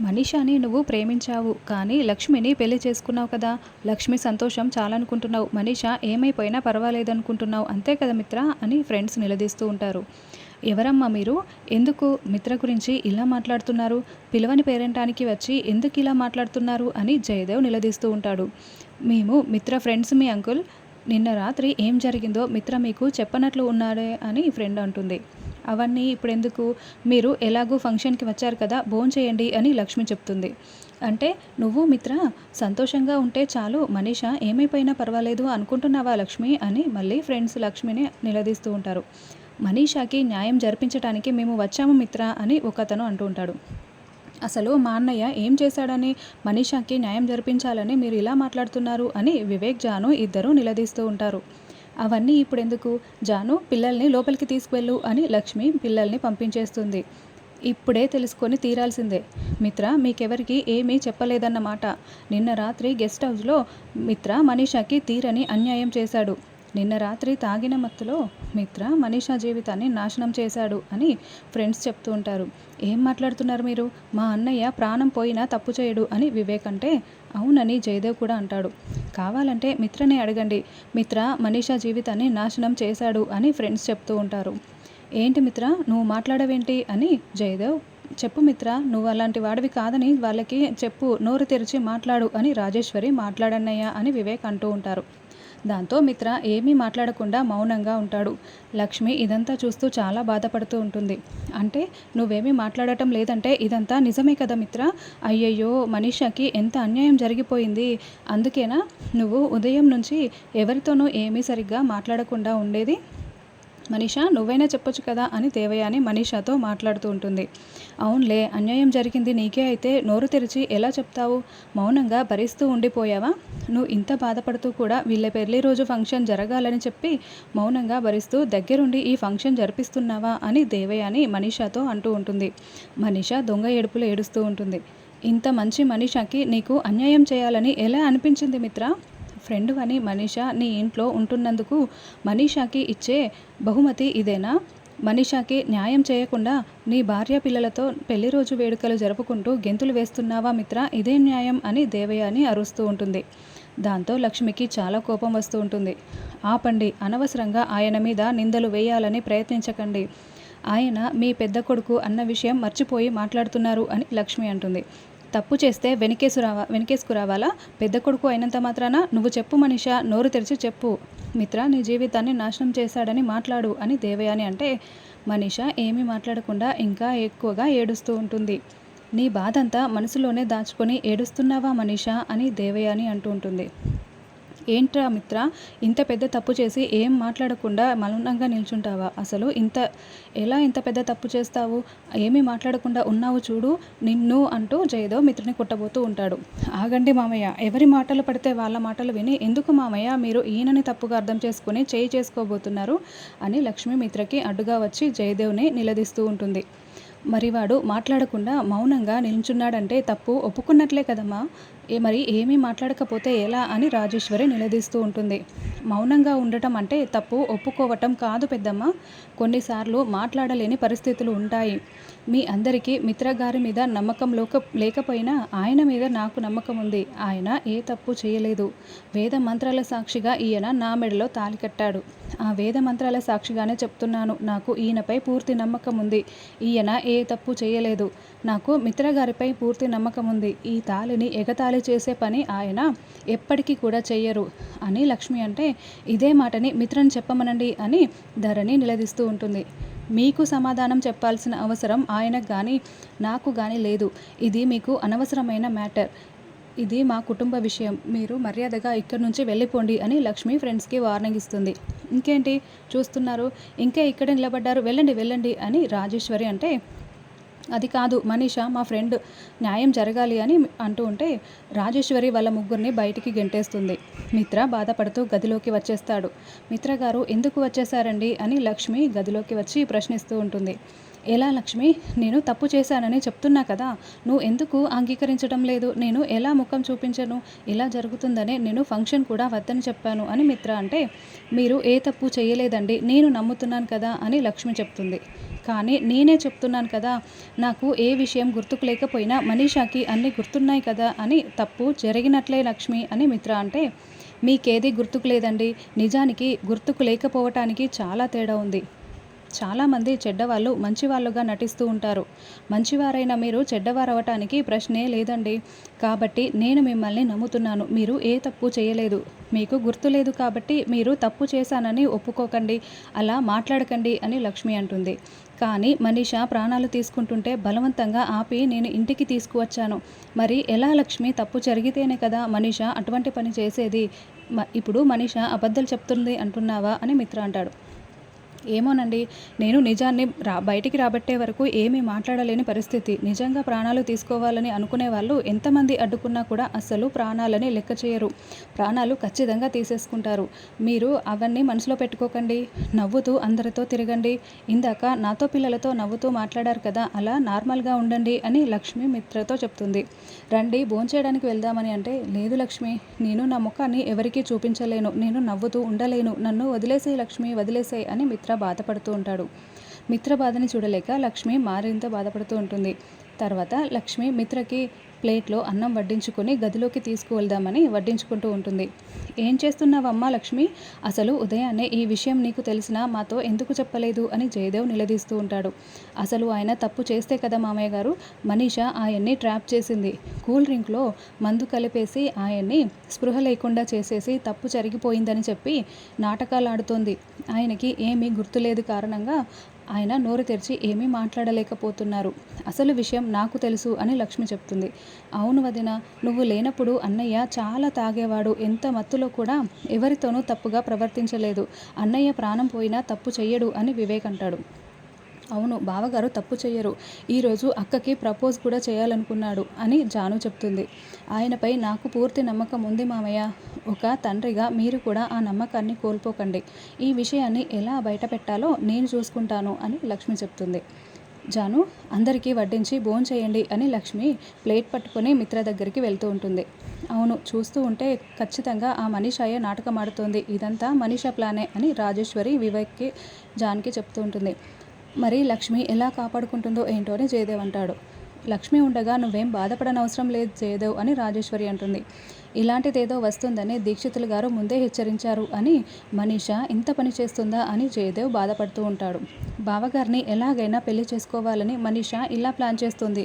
మనీషాని నువ్వు ప్రేమించావు కానీ లక్ష్మిని పెళ్ళి చేసుకున్నావు కదా. లక్ష్మి సంతోషం చాలనుకుంటున్నావు. మనీషా ఏమైపోయినా పర్వాలేదు అనుకుంటున్నావు అంతే కదా మిత్ర అని ఫ్రెండ్స్ నిలదీస్తూ ఉంటారు. ఎవరమ్మా మీరు? ఎందుకు మిత్ర గురించి ఇలా మాట్లాడుతున్నారు? పిలవని పేరెంటానికి వచ్చి ఎందుకు ఇలా మాట్లాడుతున్నారు అని జయదేవ్ నిలదీస్తూ ఉంటాడు. మేము మిత్ర ఫ్రెండ్స్ మీ అంకుల్. నిన్న రాత్రి ఏం జరిగిందో మిత్ర మీకు చెప్పనట్లు ఉన్నాడే అని ఫ్రెండ్ అంటుంది. అవన్నీ ఇప్పుడు ఎందుకు మీరు ఎలాగూ ఫంక్షన్కి వచ్చారు కదా భోజనం చేయండి అని లక్ష్మి చెప్తుంది. అంటే నువ్వు మిత్ర సంతోషంగా ఉంటే చాలు మనీష ఏమైపోయినా పర్వాలేదు అనుకుంటున్నావా లక్ష్మి? అని మళ్ళీ ఫ్రెండ్స్ లక్ష్మిని నిలదీస్తూ ఉంటారు. మనీషాకి న్యాయం జరిపించడానికి మేము వచ్చాము మిత్ర అని ఒకతను అంటూ ఉంటాడు. అసలు మా అన్నయ్య ఏం చేశాడని మనీషాకి న్యాయం జరిపించాలని మీరు ఇలా మాట్లాడుతున్నారు అని వివేక్ జాను ఇద్దరూ నిలదీస్తూ ఉంటారు. అవన్నీ ఇప్పుడు ఎందుకు? జాను పిల్లల్ని లోపలికి తీసుకువెళ్ళు అని లక్ష్మి పిల్లల్ని పంపించేస్తుంది. ఇప్పుడే తెలుసుకొని తీరాల్సిందే. మిత్ర మీకెవరికి ఏమీ చెప్పలేదన్నమాట. నిన్న రాత్రి గెస్ట్ హౌస్లో మిత్ర మనీషాకి తీరని అన్యాయం చేశాడు. నిన్న రాత్రి తాగిన మత్తులో మిత్ర మనీషా జీవితాన్ని నాశనం చేశాడు అని ఫ్రెండ్స్ చెప్తూ ఉంటారు. ఏం మాట్లాడుతున్నారు మీరు? మా అన్నయ్య ప్రాణం పోయినా తప్పు చేయడు అని వివేక్ అంటే అవునని జయదేవ్ కూడా అంటాడు. కావాలంటే మిత్రనే అడగండి. మిత్ర మనీషా జీవితాన్ని నాశనం చేశాడు అని ఫ్రెండ్స్ చెప్తూ ఉంటారు. ఏంటి మిత్ర? నువ్వు మాట్లాడవేంటి? అని జయదేవ్ చెప్పు మిత్ర నువ్వు అలాంటి వాడివి కాదని వాళ్ళకి చెప్పు నోరు తెరిచి మాట్లాడు అని రాజేశ్వరి మాట్లాడన్నయ్యా అని వివేక్ అంటూ ఉంటారు. దాంతో మిత్ర ఏమీ మాట్లాడకుండా మౌనంగా ఉంటాడు. లక్ష్మి ఇదంతా చూస్తూ చాలా బాధపడుతూ ఉంటుంది. అంటే నువ్వేమీ మాట్లాడటం లేదంటే ఇదంతా నిజమే కదా మిత్ర? అయ్యయ్యో మనీషాకి ఎంత అన్యాయం జరిగిపోయింది. అందుకేనా? నువ్వు ఉదయం నుంచి ఎవరితోనూ ఏమీ సరిగ్గా మాట్లాడకుండా ఉండేది? మనీషా నువ్వైనా చెప్పొచ్చు కదా అని దేవయాని మనీషాతో మాట్లాడుతూ ఉంటుంది. అవునులే అన్యాయం జరిగింది నీకే అయితే నోరు తెరిచి ఎలా చెప్తావు? మౌనంగా భరిస్తూ ఉండిపోయావా? నువ్వు ఇంత బాధపడుతూ కూడా వీళ్ళ పెళ్ళి రోజు ఫంక్షన్ జరగాలని చెప్పి మౌనంగా భరిస్తూ దగ్గరుండి ఈ ఫంక్షన్ జరిపిస్తున్నావా అని దేవయాని మనీషాతో అంటూ ఉంటుంది. మనీషా దొంగ ఏడుపులు ఏడుస్తూ ఉంటుంది. ఇంత మంచి మనీషాకి నీకు అన్యాయం చేయాలని ఎలా అనిపించింది మిత్ర? ఫ్రెండ్ అని మనీషా నీ ఇంట్లో ఉంటున్నందుకు మనీషాకి ఇచ్చే బహుమతి ఇదేనా? మనీషాకి న్యాయం చేయకుండా నీ భార్య పిల్లలతో పెళ్ళి రోజు వేడుకలు జరుపుకుంటూ గెంతులు వేస్తున్నావా మిత్ర? ఇదే న్యాయం అని దేవయాని అరుస్తూ ఉంటుంది. దాంతో లక్ష్మికి చాలా కోపం వస్తూ ఉంటుంది. ఆపండి అనవసరంగా ఆయన మీద నిందలు వేయాలని ప్రయత్నించకండి. ఆయన మీ పెద్ద కొడుకు అన్న విషయం మర్చిపోయి మాట్లాడుతున్నారు అని లక్ష్మి అంటుంది. తప్పు చేస్తే వెనకేసు రావా వెనకేసుకు రావాలా? పెద్ద కొడుకు అయినంత మాత్రాన నువ్వు చెప్పు మనిషా నోరు తెరిచి చెప్పు. మిత్ర నీ జీవితాన్ని నాశనం చేశాడని మాట్లాడు అని దేవయాని అంటే మనిష ఏమీ మాట్లాడకుండా ఇంకా ఎక్కువగా ఏడుస్తూ ఉంటుంది. నీ బాధంతా మనసులోనే దాచుకొని ఏడుస్తున్నావా మనిషా అని దేవయాని అంటూ ఉంటుంది. ఏంట్రా మిత్ర ఇంత పెద్ద తప్పు చేసి ఏం మాట్లాడకుండా మౌనంగా నిల్చుంటావా? అసలు ఇంత ఎలా ఇంత పెద్ద తప్పు చేస్తావు? ఏమీ మాట్లాడకుండా ఉన్నావు చూడు నిన్ను అంటూ జయదేవ్ మిత్రుని కొట్టబోతూ ఉంటాడు. ఆగండి మామయ్య ఎవరి మాటలు పడితే వాళ్ళ మాటలు విని ఎందుకు మామయ్య మీరు ఈయనని తప్పుగా అర్థం చేసుకుని చేయి చేసుకోబోతున్నారు అని లక్ష్మి మిత్రకి అడ్డుగా వచ్చి జయదేవ్ని నిలదీస్తూ ఉంటుంది. మరి వాడు మాట్లాడకుండా మౌనంగా నిల్చున్నాడంటే తప్పు ఒప్పుకున్నట్లే కదమ్మా. ఏ మరి ఏమీ మాట్లాడకపోతే ఎలా అని రాజేశ్వరి నిలదీస్తూ ఉంటుంది. మౌనంగా ఉండటం అంటే తప్పు ఒప్పుకోవటం కాదు పెద్దమ్మ. కొన్నిసార్లు మాట్లాడలేని పరిస్థితులు ఉంటాయి. మీ అందరికీ మిత్రగారి మీద నమ్మకం లోక లేకపోయినా ఆయన మీద నాకు నమ్మకం ఉంది. ఆయన ఏ తప్పు చేయలేదు. వేద మంత్రాల సాక్షిగా ఈయన నా మెడలో తాలి కట్టాడు. ఆ వేద మంత్రాల సాక్షిగానే చెప్తున్నాను. నాకు ఈయనపై పూర్తి నమ్మకం ఉంది. ఈయన ఏ తప్పు చేయలేదు. నాకు మిత్రగారిపై పూర్తి నమ్మకం ఉంది. ఈ తాలిని ఎగతాళి చేసే పని ఆయన ఎప్పటికీ కూడా చెయ్యరు. అని లక్ష్మి అంటే ఇదే మాటని మిత్రని చెప్పమనండి అని ధరణి నిలదీస్తూ ఉంటుంది. మీకు సమాధానం చెప్పాల్సిన అవసరం ఆయనకు కానీ నాకు కానీ లేదు. ఇది మీకు అనవసరమైన మ్యాటర్. ఇది మా కుటుంబ విషయం. మీరు మర్యాదగా ఇక్కడి నుంచి వెళ్ళిపోండి అని లక్ష్మి ఫ్రెండ్స్కి వార్నింగ్ ఇస్తుంది. ఇంకేంటి? చూస్తున్నారు. ఇంకా ఇక్కడే నిలబడ్డారు. వెళ్ళండి వెళ్ళండి అని రాజేశ్వరి అంటే అది కాదు మనీష మా ఫ్రెండ్ న్యాయం జరగాలి అని అంటూ ఉంటే రాజేశ్వరి వాళ్ళ ముగ్గురిని బయటికి గెంటేస్తుంది. మిత్ర బాధపడుతూ గదిలోకి వచ్చేస్తాడు. మిత్ర గారు ఎందుకు వచ్చేసారండి అని లక్ష్మి గదిలోకి వచ్చి ప్రశ్నిస్తూ ఉంటుంది. ఎలా లక్ష్మి? నేను తప్పు చేశానని చెప్తున్నా కదా. నువ్వు ఎందుకు అంగీకరించడం లేదు? నేను ఎలా ముఖం చూపించను? ఇలా జరుగుతుందనే నేను ఫంక్షన్ కూడా వద్దని చెప్పాను అని మిత్ర అంటే మీరు ఏ తప్పు చేయలేదండి. నేను నమ్ముతున్నాను కదా అని లక్ష్మి చెప్తుంది. కానీ నేనే చెప్తున్నాను కదా నాకు ఏ విషయం గుర్తుకు లేకపోయినా మనీషాకి అన్నీ గుర్తున్నాయి కదా అని తప్పు జరిగినట్లే లక్ష్మి అని మిత్ర అంటే మీకేది గుర్తుకు లేదండి. నిజానికి గుర్తుకు లేకపోవటానికి చాలా తేడా ఉంది. చాలామంది చెడ్డవాళ్ళు మంచివాళ్ళుగా నటిస్తూ ఉంటారు. మంచివారైన మీరు చెడ్డవారు అవటానికి ప్రశ్నే లేదండి. కాబట్టి నేను మిమ్మల్ని నమ్ముతున్నాను. మీరు ఏ తప్పు చేయలేదు. మీకు గుర్తు లేదు కాబట్టి మీరు తప్పు చేశానని ఒప్పుకోకండి. అలా మాట్లాడకండి అని లక్ష్మి అంటుంది. కానీ మనీష ప్రాణాలు తీసుకుంటుంటే బలవంతంగా ఆపి నేను ఇంటికి తీసుకువచ్చాను. మరి ఎలా లక్ష్మి తప్పు జరిగితేనే కదా మనీష అటువంటి పని చేసేది? ఇప్పుడు మనీష అబద్ధాలు చెప్తుంది అంటున్నావా అని మిత్ర అంటాడు. ఏమోనండి నేను నిజాన్ని రా బయటికి రాబట్టే వరకు ఏమీ మాట్లాడలేని పరిస్థితి. నిజంగా ప్రాణాలు తీసుకోవాలని అనుకునే వాళ్ళు ఎంతమంది అడ్డుకున్నా కూడా అస్సలు ప్రాణాలని లెక్క చేయరు. ప్రాణాలు ఖచ్చితంగా తీసేసుకుంటారు. మీరు అవన్నీ మనసులో పెట్టుకోకండి. నవ్వుతూ అందరితో తిరగండి. ఇందాక నాతో పిల్లలతో నవ్వుతూ మాట్లాడారు కదా అలా నార్మల్గా ఉండండి అని లక్ష్మి మిత్రతో చెప్తుంది. రండి భోంచేయడానికి వెళ్దామని అంటే లేదు లక్ష్మి నేను నా ముఖాన్ని ఎవరికీ చూపించలేను. నేను నవ్వుతూ ఉండలేను. నన్ను వదిలేసే లక్ష్మి వదిలేసే అని మిత్ర బాధపడుతూ ఉంటాడు. మిత్ర బాధని చూడలేక లక్ష్మి మారింత బాధపడుతూ ఉంటుంది. తర్వాత లక్ష్మి మిత్రకి ప్లేట్లో అన్నం వడ్డించుకొని గదిలోకి తీసుకువెళ్దామని వడ్డించుకుంటూ ఉంటుంది. ఏం చేస్తున్నావమ్మా లక్ష్మి? అసలు ఉదయాన్నే ఈ విషయం నీకు తెలిసినా మాతో ఎందుకు చెప్పలేదు? అని జయదేవ్ నిలదీస్తూ ఉంటాడు. అసలు ఆయన తప్పు చేస్తే కదా మామయ్య గారు? మనీష ఆయన్ని ట్రాప్ చేసింది. కూల్ డ్రింక్లో మందు కలిపేసి ఆయన్ని స్పృహ లేకుండా చేసేసి తప్పు జరిగిపోయిందని చెప్పి నాటకాలు ఆడుతోంది. ఆయనకి ఏమీ గుర్తులేదు కారణంగా ఆయన నోరు తెరిచి ఏమీ మాట్లాడలేకపోతున్నారు. అసలు విషయం నాకు తెలుసు అని లక్ష్మి చెప్తుంది. అవును వదిన నువ్వు లేనప్పుడు అన్నయ్య చాలా తాగేవాడు. ఎంత మత్తులో కూడా ఎవరితోనూ తప్పుగా ప్రవర్తించలేదు. అన్నయ్య ప్రాణం పోయినా తప్పు చెయ్యడు అని వివేక్ అంటాడు. అవును బావగారు తప్పు చేయరు ఈరోజు అక్కకి ప్రపోజ్ కూడా చేయాలనుకున్నాడు అని జాను చెప్తుంది. ఆయనపై నాకు పూర్తి నమ్మకం ఉంది మామయ్య. ఒక తండ్రిగా మీరు కూడా ఆ నమ్మకాన్ని కోల్పోకండి. ఈ విషయాన్ని ఎలా బయట పెట్టాలో నేను చూసుకుంటాను అని లక్ష్మి చెప్తుంది. జాను అందరికీ వడ్డించి చేయండి అని లక్ష్మి ప్లేట్ పట్టుకొని మిత్ర దగ్గరికి వెళ్తూ ఉంటుంది. అవును చూస్తూ ఉంటే ఖచ్చితంగా ఆ మనీషాయే నాటకం ఆడుతోంది. ఇదంతా మనీషా ప్లానే అని రాజేశ్వరి వివేక్కి జాన్కి చెప్తూ ఉంటుంది. మరి లక్ష్మి ఎలా కాపాడుకుంటుందో ఏంటో అని జయదేవ్ అంటాడు. లక్ష్మి ఉండగా నువ్వేం బాధపడనవసరం లేదు జయదేవ్ అని రాజేశ్వరి అంటుంది. ఇలాంటిదేదో వస్తుందని దీక్షితులు గారు ముందే హెచ్చరించారు అని మనీష ఇంత పని చేస్తుందా అని జయదేవ్ బాధపడుతూ ఉంటాడు. బావగారిని ఎలాగైనా పెళ్ళి చేసుకోవాలని మనీష ఇలా ప్లాన్ చేస్తుంది.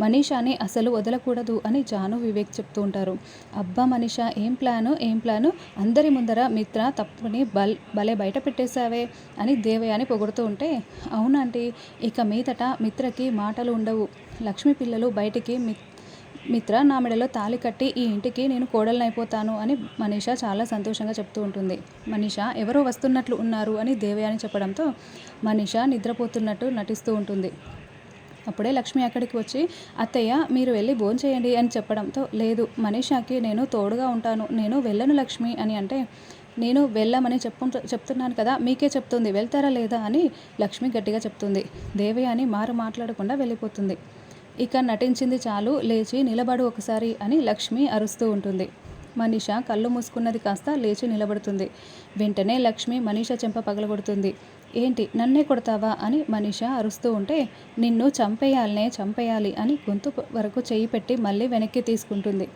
మనీషాని అసలు వదలకూడదు అని జాను వివేక్ చెప్తూ ఉంటారు. అబ్బా మనీష ఏం ప్లాను ఏం ప్లాను? అందరి ముందర మిత్ర తప్పుని బల్ భలే బయట పెట్టేశావే అని దేవయాని పొగుడుతూ ఉంటే అవునంటే ఇక మీదట మిత్రకి మాటలు ఉండవు. లక్ష్మి పిల్లలు బయటికి మిత్ర మిత్ర నా మెడలో తాళి కట్టి ఈ ఇంటికి నేను కోడలనైపోతాను అని మనీష చాలా సంతోషంగా చెప్తూ ఉంటుంది. మనీష ఎవరో వస్తున్నట్లు ఉన్నారు అని దేవయాని చెప్పడంతో మనీష నిద్రపోతున్నట్టు నటిస్తూ ఉంటుంది. అప్పుడే లక్ష్మి అక్కడికి వచ్చి అత్తయ్య మీరు వెళ్ళి భోంచేయండి అని చెప్పడంతో లేదు మనీషాకి నేను తోడుగా ఉంటాను. నేను వెళ్ళను లక్ష్మి అని అంటే నేను వెళ్ళమని చెప్పు చెప్తున్నాను కదా మీకే చెప్తుంది వెళ్తారా లేదా అని లక్ష్మి గట్టిగా చెప్తుంది. దేవయాని మారు మాట్లాడకుండా వెళ్ళిపోతుంది. ఇక నటించింది చాలు లేచి నిలబడు ఒకసారి అని లక్ష్మి అరుస్తూ ఉంటుంది. మనీష కళ్ళు మూసుకున్నది కాస్త లేచి నిలబడుతుంది. వెంటనే లక్ష్మి మనీష చెంప పగలగొడుతుంది. ఏంటి నన్నే కొడతావా? అని మనీష అరుస్తూ ఉంటే నిన్ను చంపేయాలనే చంపేయాలి అని గొంతు వరకు చేయి పెట్టి మళ్ళీ వెనక్కి తీసుకుంటుంది.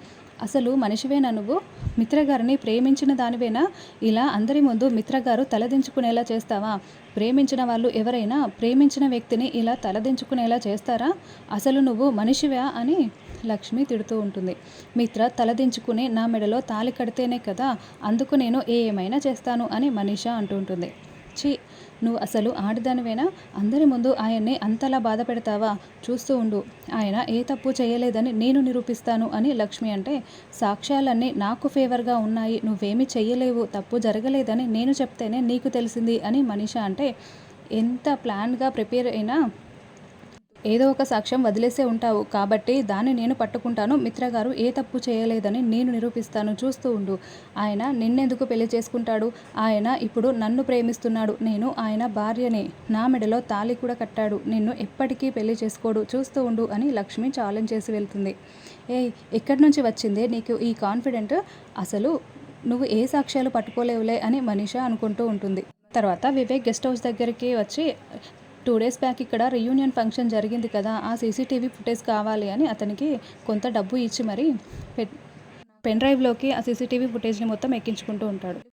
అసలు మనిషివేనా నువ్వు? మిత్రగారిని ప్రేమించిన దానివేనా? ఇలా అందరి ముందు మిత్రగారు తలదించుకునేలా చేస్తావా? ప్రేమించిన వాళ్ళు ఎవరైనా ప్రేమించిన వ్యక్తిని ఇలా తలదించుకునేలా చేస్తారా? అసలు నువ్వు మనిషివా అని లక్ష్మి తిడుతూ ఉంటుంది. మిత్ర తలదించుకుని నా మెడలో తాలి కడితేనే కదా అందుకు నేను ఏమైనా చేస్తాను అని మనీషా అంటూ ఉంటుంది. ఛీ నువ్వు అసలు ఆడదానివేనా? అందరి ముందు ఆయన్ని అంతలా బాధ పెడతావా? చూస్తూ ఉండు. ఆయన ఏ తప్పు చేయలేదని నేను నిరూపిస్తాను అని లక్ష్మి అంటే సాక్ష్యాలన్నీ నాకు ఫేవర్గా ఉన్నాయి నువ్వేమి చెయ్యలేవు తప్పు జరగలేదని నేను చెప్తేనే నీకు తెలిసింది అని మనిష అంటే ఎంత ప్లాన్గా ప్రిపేర్ అయినా ఏదో ఒక సాక్ష్యం వదిలేసే ఉంటావు. కాబట్టి దాన్ని నేను పట్టుకుంటాను. మిత్రగారు ఏ తప్పు చేయలేదని నేను నిరూపిస్తాను. చూస్తూ ఉండు. ఆయన నిన్నెందుకు పెళ్ళి చేసుకుంటాడు? ఆయన ఇప్పుడు నన్ను ప్రేమిస్తున్నాడు. నేను ఆయన భార్యని. నా మెడలో తాళి కూడా కట్టాడు. నిన్ను ఎప్పటికీ పెళ్ళి చేసుకోడు. చూస్తూ ఉండు అని లక్ష్మి ఛాలెంజ్ చేసి వెళ్తుంది. ఏ ఎక్కడి నుంచి వచ్చిందే? నీకు ఈ కాన్ఫిడెంట్ అసలు నువ్వు ఏ సాక్ష్యాలు పట్టుకోలేవులే అని మనీషా అనుకుంటూ ఉంటుంది. తర్వాత వివేక్ గెస్ట్ హౌస్ దగ్గరికి వచ్చి టూ డేస్ బ్యాక్ ఇక్కడ రీయూనియన్ ఫంక్షన్ జరిగింది కదా ఆ సీసీటీవీ ఫుటేజ్ కావాలి అని అతనికి కొంత డబ్బు ఇచ్చి మరి పెన్ డ్రైవ్లోకి ఆ సీసీటీవీ ఫుటేజ్ని మొత్తం ఎక్కించుకుంటూ ఉంటాడు.